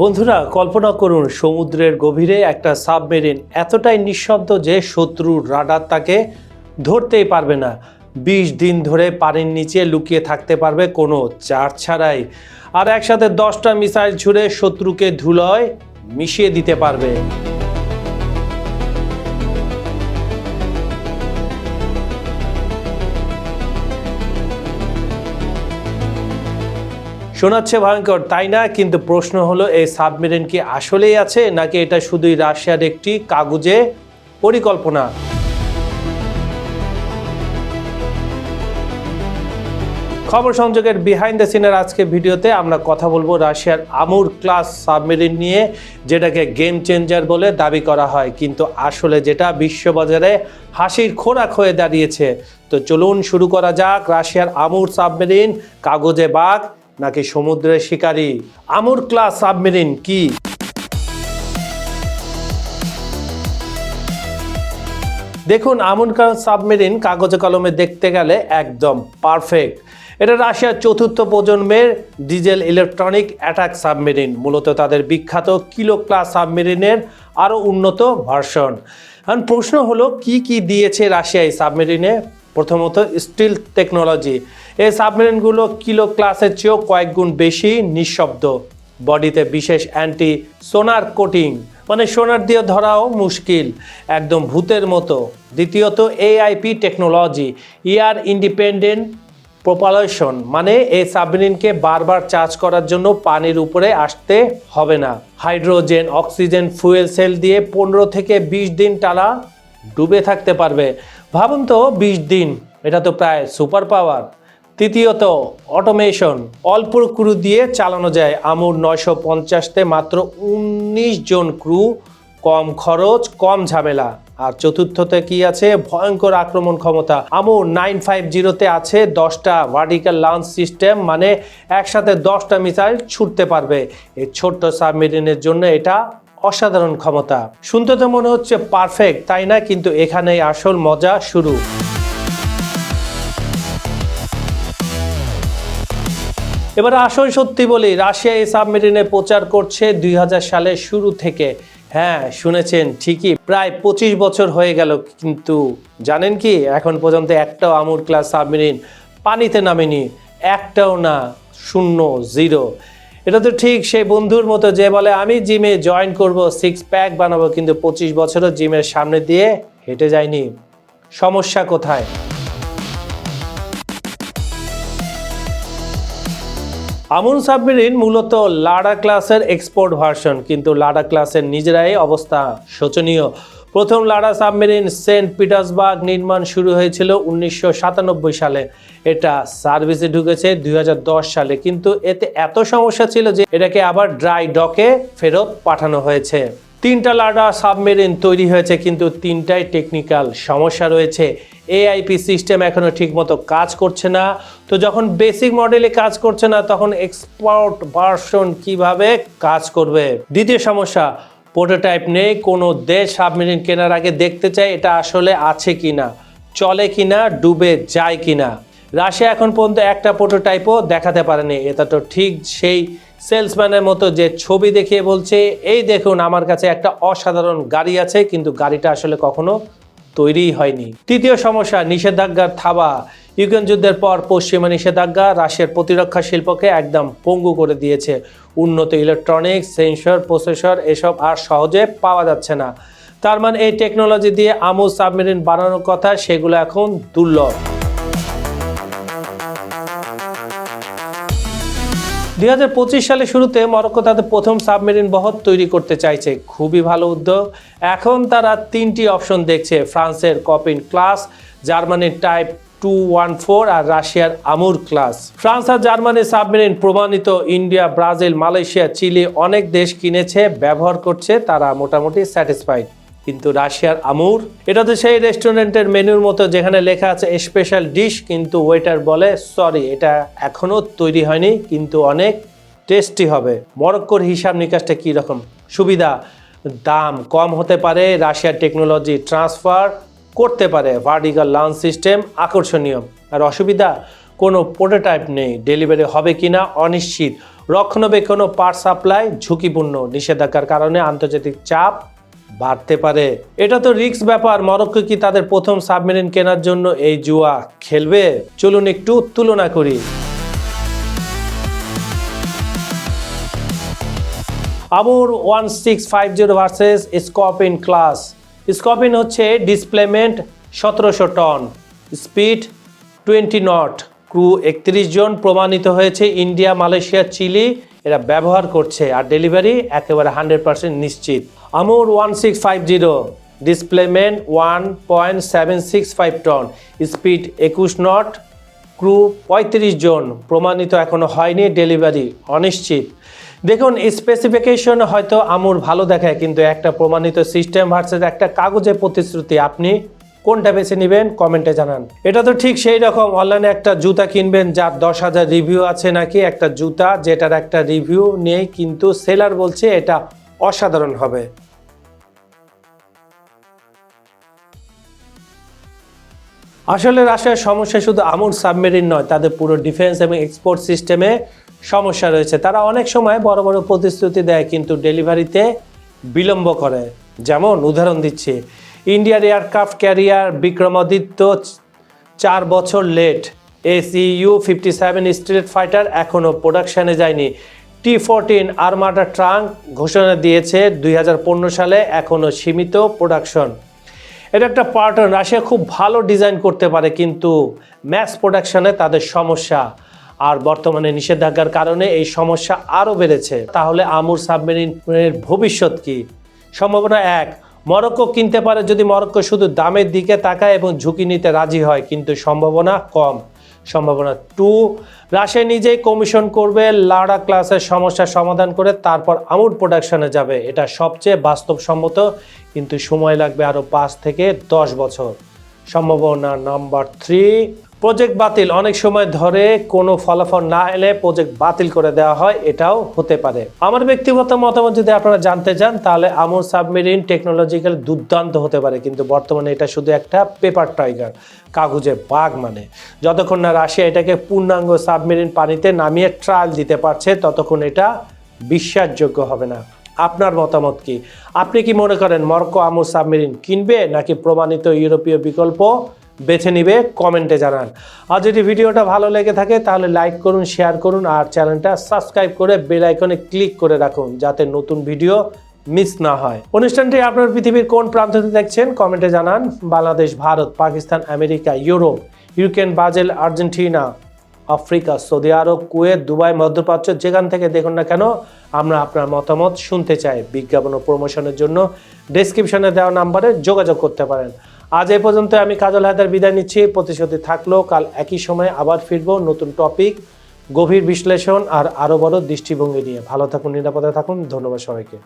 বন্ধুরা, কল্পনা করুন, সমুদ্রের গভীরে একটা সাবমেরিন এতটাই নিঃশব্দ যে শত্রুর রাডার তাকে ধরতেই পারবে না। বিশ দিন ধরে পানির নিচে লুকিয়ে থাকতে পারবে কোনো চার ছাড়াই। আর একসাথে দশটা মিসাইল ছুড়ে শত্রুকে ধুলোয় মিশিয়ে দিতে পারবে। শোনাচ্ছে ভয়ঙ্কর, তাই না? কিন্তু প্রশ্ন হলো, এই সাবমেরিন কি আসলেই আছে, নাকি এটা শুধুই রাশিয়ার একটি কাগজে পরিকল্পনা? খবর সংযোগের বিহাইন্ড দ্য সিনের আজকে ভিডিওতে আমরা কথা বলব রাশিয়ার আমুর ক্লাস সাবমেরিন নিয়ে, যেটাকে গেম চেঞ্জার বলে দাবি করা হয়। কিন্তু আসলে যেটা বিশ্ববাজারে হাসির খোরাক হয়ে দাঁড়িয়েছে। তো চলুন শুরু করা যাক রাশিয়ার আমুর সাবমেরিন, কাগজে বাঘ নাকি সমুদ্রের শিকারী? আমুর ক্লাস সাবমেরিন কি? দেখুন আমুন সাবমেরিন কাগজে কলমে দেখতে গেলে একদম পারফেক্ট। এটা রাশিয়ার চতুর্থ প্রজন্মের ডিজেল ইলেকট্রনিক অ্যাটাক সাবমেরিন, মূলত তাদের বিখ্যাত কিলো ক্লাস সাবমেরিনের আরও উন্নত ভার্সন। এখন প্রশ্ন হলো, কি কি দিয়েছে রাশিয়া এই সাবমেরিনে? প্রথমত স্টিল টেকনোলজি। এই সাবমেরিনগুলো কিলো ক্লাসের চেয়েও কয়েক গুণ বেশি নিঃশব্দ। বডিতে বিশেষ অ্যান্টি সোনার কোটিং মানে সোনার দিয়ে ধরাও মুশকিল, একদম ভূতের মতো। দ্বিতীয়ত AIP technology, air independent propulsion মানে এই সাবমেরিনকে বারবার চার্জ করার জন্য পানির উপরে আসতে হবে না। হাইড্রোজেন, অক্সিজেন, ফুয়েল সেল দিয়ে পনেরো থেকে বিশ দিন টানা ডুবে থাকতে পারবে। ভাবুন তো, বিশ দিন, এটা তো প্রায় সুপার পাওয়ার। তৃতীয়ত, অটোমেশন, অল্প ক্রু দিয়ে চালানো যায়। আমুর নয়শো পঞ্চাশতে মাত্র উনিশ জন ক্রু, কম খরচ, কম ঝামেলা। আর চতুর্থতে কি আছে? ভয়ঙ্কর আক্রমণ ক্ষমতা। আমুর নাইন ফাইভ জিরোতে আছে দশটা ভার্টিক্যাল লঞ্চ সিস্টেম মানে একসাথে দশটা মিসাইল ছুটতে পারবে। এই ছোট্ট সাবমেরিনের জন্য এটা অসাধারণ ক্ষমতা। শুনতে তো মনে হচ্ছে পারফেক্ট তাই না? কিন্তু এখানেই আসল মজা শুরু। এবার আসল সত্যি বলি, রাশিয়া এই সাবমেরিনে প্রচার করছে দুই হাজার সালের শুরু থেকে। হ্যাঁ শুনেছেন, ঠিকই, প্রায় পঁচিশ বছর হয়ে গেল, কিন্তু জানেন কি, এখন পর্যন্ত একটাও আমুর ক্লাস সাবমেরিন পানিতে নামেনি, একটাও না, শূন্য জিরো এটা তো ঠিক, সেই বন্ধুর মতো যে বলে, আমি জিমে জয়েন করব সিক্স প্যাক বানাবো, কিন্তু পঁচিশ বছরও জিমের সামনে দিয়ে হেঁটে যায়নি সমস্যা কোথায়? আমুন সাবমেরিন মূলত লাডা ক্লাসের এক্সপোর্ট ভার্সন কিন্তু লাডা ক্লাসের নিজেরাই অবস্থা শোচনীয়। প্রথম লাডা সাবমেরিন সেন্ট পিটার্সবার্গ নির্মাণ শুরু হয়েছিল উনিশশো সাতানব্বই সালে। এটা সার্ভিসে ঢুকেছে দুই হাজার দশ সালে। কিন্তু এতে এত সমস্যা ছিল যে এটাকে আবার ড্রাই ডকে ফেরত পাঠানো হয়েছে। তিনটা লাডা সাবমেরিন তৈরি হয়েছে, কিন্তু তিনটাই টেকনিক্যাল সমস্যা রয়েছে। এআইপি সিস্টেম এখনও ঠিকমতো কাজ করছে না। তো যখন বেসিক মডেলে কাজ করছে না, তখন এক্সপার্ট ভার্সন কীভাবে কাজ করবে? দ্বিতীয় সমস্যা প্রোটোটাইপ নেই, কোনো দেশ সাবমেরিন কেনার আগে দেখতে চাই এটা আসলে আছে কিনা, চলে কিনা, ডুবে যায় কিনা। রাশিয়া এখন পর্যন্ত একটা প্রোটোটাইপও দেখাতে পারেনি, এটা তো ঠিক সেই সেলসম্যানের মতো যে ছবি দেখিয়ে বলছে, এই দেখুন, আমার কাছে একটা অসাধারণ গাড়ি আছে, কিন্তু গাড়িটা আসলে কখনো তৈরিই হয়নি। তৃতীয় সমস্যা, নিষেধাজ্ঞার থাবা ইউক্রেন যুদ্ধের পর পশ্চিমা নিষেধাজ্ঞা রাশিয়ার প্রতিরক্ষা শিল্পকে একদম পঙ্গু করে দিয়েছে। উন্নত ইলেকট্রনিক্স সেন্সর প্রসেসর এসব আর সহজে পাওয়া যাচ্ছে না। তার মানে এই টেকনোলজি দিয়ে আমু সাবমেরিন বানানোর কথা সেগুলো এখন দুর্লভ। দুই হাজার পঁচিশ সালের শুরুতে মরক্কো তাদের প্রথম সাবমেরিন বহর তৈরি করতে চাইছে। খুবই ভালো উদ্যোগ। এখন তারা তিনটি অপশন দেখছে। ফ্রান্সের কপিন ক্লাস জার্মানির টাইপ টু ওয়ান ফোর আর রাশিয়ার আমুর ক্লাস। ফ্রান্স আর জার্মানির সাবমেরিন প্রমাণিত, ইন্ডিয়া, ব্রাজিল, মালয়েশিয়া, চিলি অনেক দেশ কিনেছে, ব্যবহার করছে, তারা মোটামুটি স্যাটিসফাইড কিন্তু রাশিয়ার আমুর, এটা তো সেই রেস্টুরেন্টের মেনুর মতো যেখানে লেখা আছে স্পেশাল ডিশ কিন্তু ওয়েটার বলে সরি এটা এখনও তৈরি হয়নি, কিন্তু অনেক টেস্টি হবে। মরক্কোর হিসাব নিকাশটা কী রকম? সুবিধা, দাম কম হতে পারে, রাশিয়ার টেকনোলজি ট্রান্সফার করতে পারে ভার্টিক্যাল লঞ্চ সিস্টেম আকর্ষণীয়। আর অসুবিধা, কোনো প্রোটোটাইপ নেই। ডেলিভারি হবে কিনা অনিশ্চিত। রক্ষণাবেক্ষণ ও সাপ্লাই ঝুঁকিপূর্ণ। নিষেধাজ্ঞার কারণে আন্তর্জাতিক চাপ বাড়তে পারে। এটা তো রিস্ক ব্যাপার। মরক্কো কি তাদের প্রথম সাবমেরিন কেনার জন্য এই জুয়া খেলবে? চলুন একটু তুলনা করি। Amur one six five zero versus Scorpene class Scorpene হচ্ছে ডিসপ্লেমেন্ট সতেরোশো ton speed twenty knot crew একত্রিশ জন প্রমাণিত হয়েছে ইন্ডিয়া মালয়েশিয়া চিলি এরা ব্যবহার করছে আর ডেলিভারি একেবারে হান্ড্রেড পার্সেন্ট নিশ্চিত। Amur one six five zero displacement one point seven six five ton speed একুশ নট ক্রু পঁয়ত্রিশ জন, প্রমাণিত এখনও হয়নি ডেলিভারি অনিশ্চিত। দেখুন স্পেসিফিকেশন হয়তো আমুর ভালো দেখায়, কিন্তু একটা প্রমাণিত সিস্টেম ভার্সেস একটা কাগজের প্রতিশ্রুতি। আপনি কোনটা বেছে নেবেন, কমেন্টে জানান। এটা তো ঠিক সেই রকম অনলাইনে একটা জুতা কিনবেন যার দশ হাজার রিভিউ আছে নাকি একটা জুতা, যেটার একটা রিভিউ নেই, কিন্তু সেলার বলছে এটা অসাধারণ হবে। আসলে রাশিয়ার সমস্যা শুধু আমুর সাবমেরিন নয়, তাদের পুরো ডিফেন্স এবং এক্সপোর্ট সিস্টেমে সমস্যা রয়েছে। তারা অনেক সময় বড় বড় প্রতিশ্রুতি দেয়, কিন্তু ডেলিভারিতে বিলম্ব করে। যেমন উদাহরণ দিচ্ছি ইন্ডিয়ার এয়ারক্রাফট ক্যারিয়ার বিক্রমাদিত্য চার বছর late. SU fifty seven stealth fighter এখনও প্রোডাকশানে যায়নি। টি ফোরটিন আর্মাডা ট্রাঙ্ক ঘোষণা দিয়েছে দুই হাজার পনেরো সালে এখনও সীমিত প্রোডাকশন। এটা একটা পার্টন রাশিয়া খুব ভালো ডিজাইন করতে পারে, কিন্তু ম্যাস প্রোডাকশানে তাদের সমস্যা। আর বর্তমানে নিষেধাজ্ঞার কারণে এই সমস্যা আরও বেড়েছে। তাহলে আমুর সাবমেরিনের ভবিষ্যৎ কি? সম্ভাবনা এক, মরক্কো কিনতে পারে যদি মরক্কো শুধু দামের দিকে তাকায় এবং ঝুঁকি নিতে রাজি হয়, কিন্তু সম্ভাবনা কম। সম্ভাবনা টু, রাশিয়া নিজেই কমিশন করবে, লাড়া ক্লাসের সমস্যার সমাধান করে তারপর আমুর প্রোডাকশনে যাবে। এটা সবচেয়ে বাস্তবসম্মত, কিন্তু সময় লাগবে আরও পাঁচ থেকে দশ বছর। সম্ভাবনা নাম্বার থ্রি প্রজেক্ট বাতিল অনেক সময় ধরে কোনো ফলাফল না এলে প্রজেক্ট বাতিল করে দেওয়া হয়, এটাও হতে পারে। আমার ব্যক্তিগত মতামত যদি আপনারা জানতে চান, তাহলে আমুর সাবমেরিন টেকনোলজিক্যাল দুর্দান্ত হতে পারে, কিন্তু বর্তমানে এটা শুধু একটা পেপার টাইগার কাগজে বাঘ মানে। যতক্ষণ না রাশিয়া এটাকে পূর্ণাঙ্গ সাবমেরিন পানিতে নামিয়ে ট্রায়াল দিতে পারছে, ততক্ষণ এটা বিশ্বাসযোগ্য হবে না। আপনার মতামত কি? আপনি কি মনে করেন মরক্কো আমুর সাবমেরিন কিনবে, নাকি প্রমাণিত ইউরোপীয় বিকল্প বেছে নিবে কমেন্টে জানান। আর যদি ভিডিওটা ভালো লেগে থাকে, তাহলে লাইক করুন শেয়ার করুন, আর চ্যানেলটা সাবস্ক্রাইব করে বেল আইকনে ক্লিক করে রাখুন, যাতে নতুন ভিডিও মিস না হয়। অনুষ্ঠানটি আপনার পৃথিবীর কোন প্রান্ততে দেখছেন কমেন্টে জানান। Bangladesh, Bharat, Pakistan, America, Europe Ukraine Brazil, Argentina, Africa, Saudi Arab, Kuwait, Dubai, মধ্যপ্রাচ্য, যেখান থেকে দেখুন না কেন, আমরা আপনার মতামত শুনতে চাই। বিজ্ঞাপন ও প্রমোশনের জন্য ডেসক্রিপশনে দেওয়া নাম্বারে যোগাযোগ করতে পারেন। আজ এ পর্যন্ত আমি কাজল হায়দার বিদায় নিচ্ছি। প্রতিশ্রুতি থাকলেও কাল একই সময়ে আবার ফিরবো নতুন টপিক, গভীর বিশ্লেষণ আর আরও বড় দৃষ্টিভঙ্গি নিয়ে। ভালো থাকুন, নিরাপদে থাকুন, ধন্যবাদ সবাইকে।